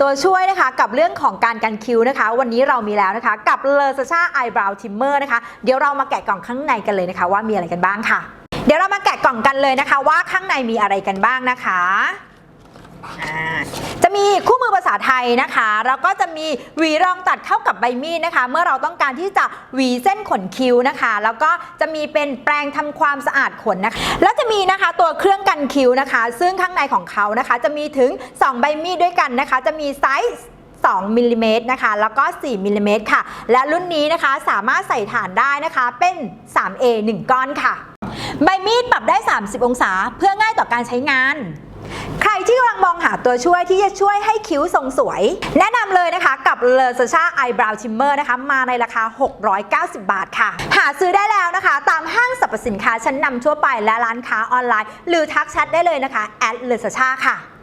ตัวช่วยนะคะกับเรื่องของการกันคิ้วนะคะ วันนี้เรามีแล้วนะคะ กับเลอซาชาไอบราวทิมเมอร์นะคะ เดี๋ยวเรามาแกะกล่องข้างในกันเลยนะคะ ว่ามีอะไรกันบ้างค่ะ เดี๋ยวเรามาแกะกล่องกันเลยนะคะ ว่าข้างในมีอะไรกันบ้างนะคะจะาไทยนะคะ แล้วก็จะมีหวีรองตัดเข้ากับใบมีดนะคะ เมื่อเราต้องการที่จะหวีเส้นขนคิ้วนะคะ แล้วก็จะมีเป็นแปรงทำความสะอาดขนนะคะ แล้วจะมีนะคะตัวเครื่องกันคิ้วนะคะ ซึ่งข้างในของเขานะคะ จะมีถึง 2 ใบมีดด้วยกันนะคะ จะมีไซส์2มิลลิเมตรนะคะ แล้วก็ 4มิลลิเมตรค่ะ และรุ่นนี้นะคะสามารถใส่ฐานได้นะคะเป็น 3A 1 ก้อนค่ะ ใบมีดปรับได้ 30 องศา เพื่อง่ายต่อการใช้งาน ที่กำลังมองหาตัวช่วยที่จะช่วยให้คิ้วทรงสวย แนะนำเลยนะคะกับ l e r s a c h a Eyebrow Trimmer นะคะมาในราคา 690 บาทค่ะ หาซื้อได้แล้วนะคะ ตามห้างสรรพสินค้าชั้นนำทั่วไปและร้านค้าออนไลน์ หรือทักแชทได้เลยนะคะ at l e r s a c h a ค่ะ